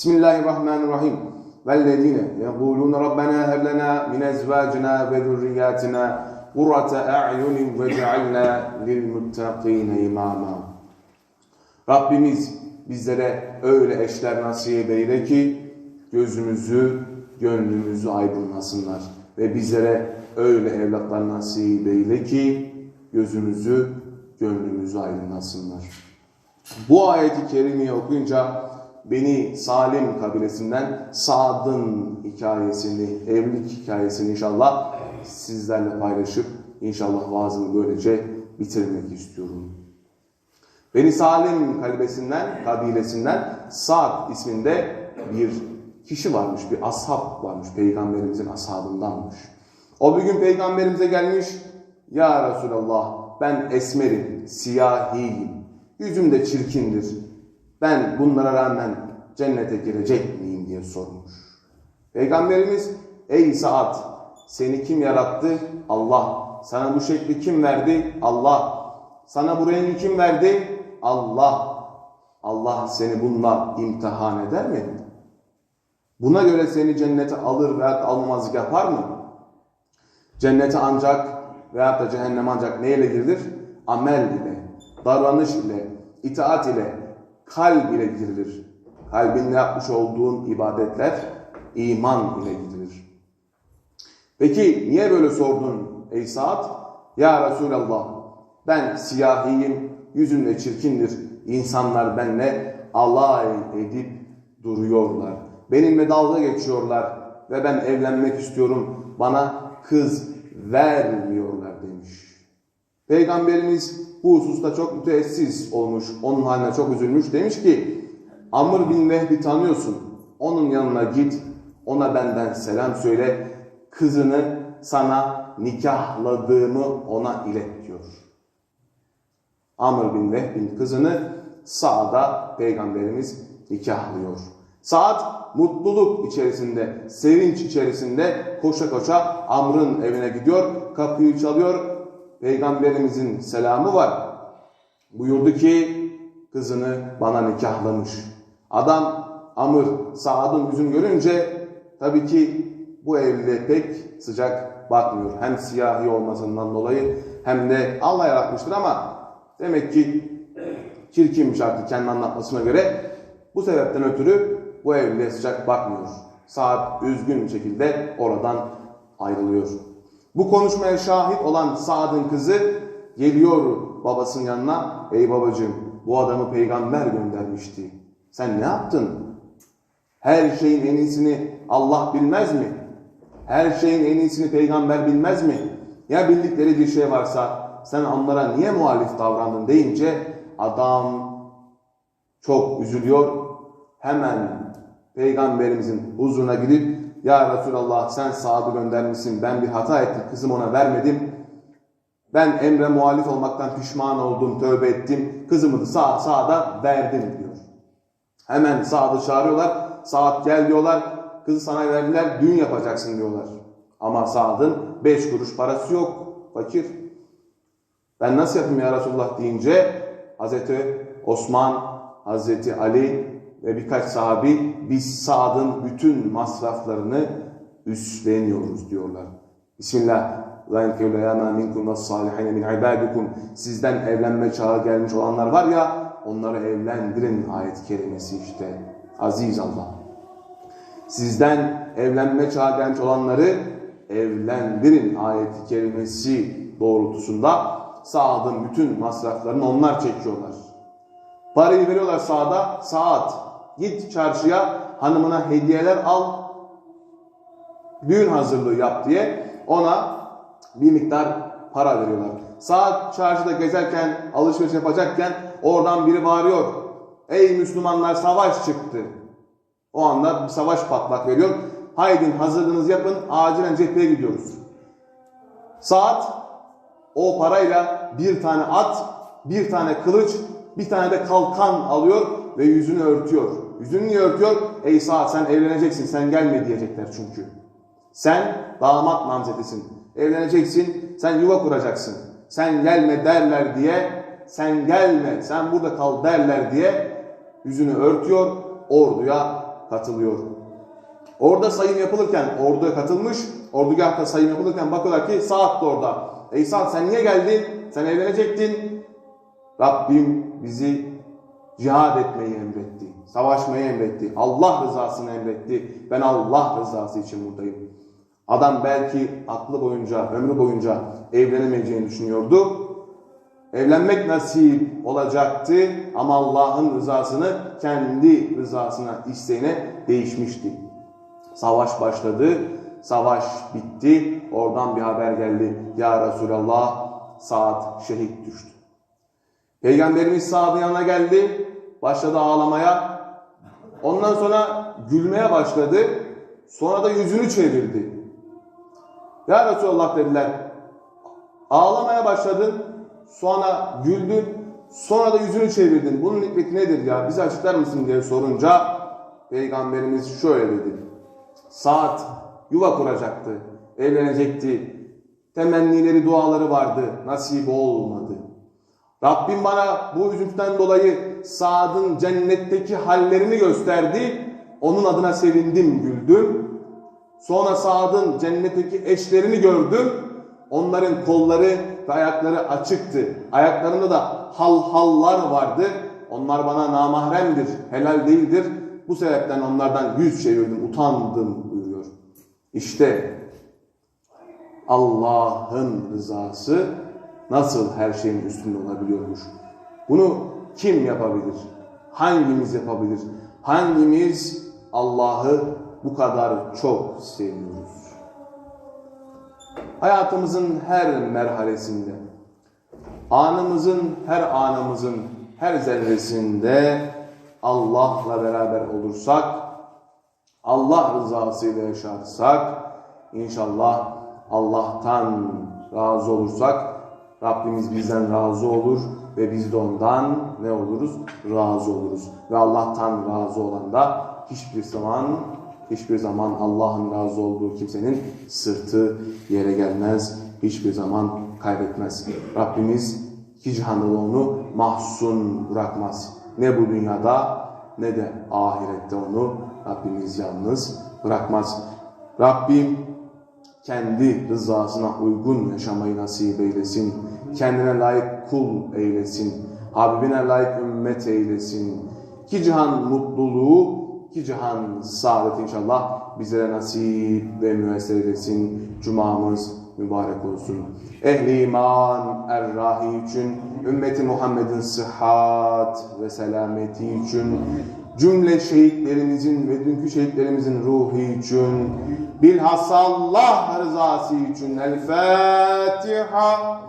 Bismillahirrahmanirrahim. Vellezine yekulun Rabbena heb lena min ezvacina ve zurriyatina kurrate a'yunin ve cealna lil muttaqine imama. Rabbimiz bizlere öyle eşler nasip eyle ki gözümüzü, gönlümüzü aydınlasınlar. Ve bizlere öyle evlatlar nasip eyle ki gözümüzü, gönlümüzü aydınlasınlar. Bu ayeti kerimeyi okuyunca beni Salim kabilesinden Sad'ın hikayesini, evlilik hikayesini inşallah sizlerle paylaşıp inşallah vaazımı böylece bitirmek istiyorum. Beni Salim kabilesinden, kabilesinden Sa'd isminde bir kişi varmış, bir ashab varmış, peygamberimizin ashabındanmış. O bir gün peygamberimize gelmiş, Ya Resulallah ben esmerim, siyahiyim, yüzüm de çirkindir. Ben bunlara rağmen cennete girecek miyim diye sormuş. Peygamberimiz, ey Sa'd seni kim yarattı? Allah. Sana bu şekli kim verdi? Allah. Sana bu rengi kim verdi? Allah. Allah seni bununla imtihan eder mi? Buna göre seni cennete alır veya almamazlık yapar mı? Cennete ancak veya da cehenneme ancak neyle girilir? Amel ile, davranış ile, itaat ile, kalb ile girilir. Kalbinle yapmış olduğun ibadetler iman ile girilir. Peki niye böyle sordun ey Sa'd? Ya Resulallah ben siyahiyim, yüzüm de çirkindir. İnsanlar benimle alay edip duruyorlar. Benimle dalga geçiyorlar ve ben evlenmek istiyorum. Bana kız vermiyorlar demiş. Peygamberimiz bu hususta çok müteessiz olmuş. Onun haline çok üzülmüş. Demiş ki Amr bin Vehbi tanıyorsun. Onun yanına git. Ona benden selam söyle. Kızını sana nikahladığımı ona ilet diyor. Amr bin Vehb'in kızını Sa'da Peygamberimiz nikahlıyor. Saat mutluluk içerisinde, sevinç içerisinde koşa koşa Amr'ın evine gidiyor, kapıyı çalıyor. Peygamberimizin selamı var. Buyurdu ki kızını bana nikahlamış. Adam Amr Saad'ın yüzünü görünce tabii ki bu evliliğe pek sıcak bakmıyor. Hem siyahi olmasından dolayı hem de Allah yaratmıştır ama demek ki çirkinmiş artık kendi anlatmasına göre. Bu sebepten ötürü bu evliliğe sıcak bakmıyor. Saad üzgün bir şekilde oradan ayrılıyor. Bu konuşmaya şahit olan Saad'ın kızı geliyor babasının yanına. Ey babacığım bu adamı peygamber göndermişti. Sen ne yaptın? Her şeyin en iyisini Allah bilmez mi? Her şeyin en iyisini peygamber bilmez mi? Ya bildikleri bir şey varsa sen onlara niye muhalif davrandın deyince adam çok üzülüyor. Hemen peygamberimizin huzuruna gidip ya Resulallah sen Saad'ı göndermişsin ben bir hata ettim kızım ona vermedim. Ben emre muhalif olmaktan pişman oldum, tövbe ettim. Kızımı da sağ, sağda verdim diyor. Hemen Saad'ı çağırıyorlar. Saad gel diyorlar. Kızı sana verdiler, düğün yapacaksın diyorlar. Ama Saad'ın beş kuruş parası yok. Fakir. Ben nasıl yapayım ya Resulullah deyince Hazreti Osman, Hazreti Ali ve birkaç sahabi biz Saad'ın bütün masraflarını üstleniyoruz diyorlar. Bismillah. Sizden evlenme çağı gelmiş olanlar var ya onları evlendirin ayet kelimesi işte. Aziz Allah. Sizden evlenme çağı gelmiş olanları evlendirin ayeti kelimesi doğrultusunda Saad'ın bütün masraflarını onlar çekiyorlar. Parayı veriyorlar Saad'a. Saad git çarşıya hanımına hediyeler al. Düğün hazırlığı yap diye ona bir miktar para veriyorlar. Saat çarşıda gezerken, alışveriş yapacakken oradan biri bağırıyor. Ey Müslümanlar savaş çıktı. O anda bir savaş patlak veriyor. Haydin hazırlığınızı yapın, acilen cepheye gidiyoruz. Saat o parayla bir tane at, bir tane kılıç, bir tane de kalkan alıyor ve yüzünü örtüyor. Yüzünü örtüyor? Ey Saat sen evleneceksin, sen gelme diyecekler çünkü. Sen damat namzetisin. Evleneceksin, sen yuva kuracaksın. Sen gelme derler diye, sen gelme, sen burada kal derler diye yüzünü örtüyor, orduya katılıyor. Orada sayım yapılırken, orduya katılmış, ordugahta sayım yapılırken bakıyorlar ki Sa'd da orada. Ey Sa'd sen niye geldin? Sen evlenecektin. Rabbim bizi cihad etmeyi emretti. Savaşmayı emretti. Allah rızasını emretti. Ben Allah rızası için buradayım. Adam belki aklı boyunca, ömrü boyunca evlenemeyeceğini düşünüyordu. Evlenmek nasip olacaktı ama Allah'ın rızasını kendi rızasına, isteğine değişmişti. Savaş başladı, savaş bitti. Oradan bir haber geldi. Ya Resulallah, saat şehit düştü. Peygamberimiz Sa'd'ın yanına geldi, başladı ağlamaya. Ondan sonra gülmeye başladı. Sonra da yüzünü çevirdi. Ya Resulallah dediler. Ağlamaya başladın, sonra güldün, sonra da yüzünü çevirdin. Bunun hikmeti nedir ya? Bize açıklar mısın diye sorunca Peygamberimiz şöyle dedi. Saat yuva kuracaktı, evlenecekti. Temennileri, duaları vardı, nasip olmadı. Rabbim bana bu üzüntüden dolayı Saad'ın cennetteki hallerini gösterdi. Onun adına sevindim, güldüm. Sonra Saad'ın cennetteki eşlerini gördüm. Onların kolları ve ayakları açıktı. Ayaklarında da hal hallar vardı. Onlar bana namahremdir, helal değildir. Bu sebepten onlardan yüz çevirdim, utandım buyuruyor. İşte Allah'ın rızası nasıl her şeyin üstünde olabiliyormuş. Bunu kim yapabilir? Hangimiz yapabilir? Hangimiz Allah'ı bu kadar çok seviyoruz? Hayatımızın her merhalesinde, anımızın her anımızın her zerresinde Allah'la beraber olursak, Allah rızasıyla yaşarsak, inşallah Allah'tan razı olursak, Rabbimiz bizden razı olur ve biz de ondan ne oluruz? Razı oluruz. Ve Allah'tan razı olan da hiçbir zaman hiçbir zaman Allah'ın razı olduğu kimsenin sırtı yere gelmez. Hiçbir zaman kaybetmez. Rabbimiz iki cihanda da onu mahzun bırakmaz. Ne bu dünyada ne de ahirette onu Rabbimiz yalnız bırakmaz. Rabbim kendi rızasına uygun yaşamayı nasip eylesin. Kendine layık kul eylesin. Habibine layık ümmet eylesin. İki cihan mutluluğu, iki cihan saadet inşallah bizlere nasip ve müessir eylesin. Cumamız mübarek olsun. Ehli iman errahi için, ümmeti Muhammed'in sıhhat ve selameti için, cümle şehitlerimizin ve dünkü şehitlerimizin ruhu için, bilhassa Allah rızası için El Fatiha.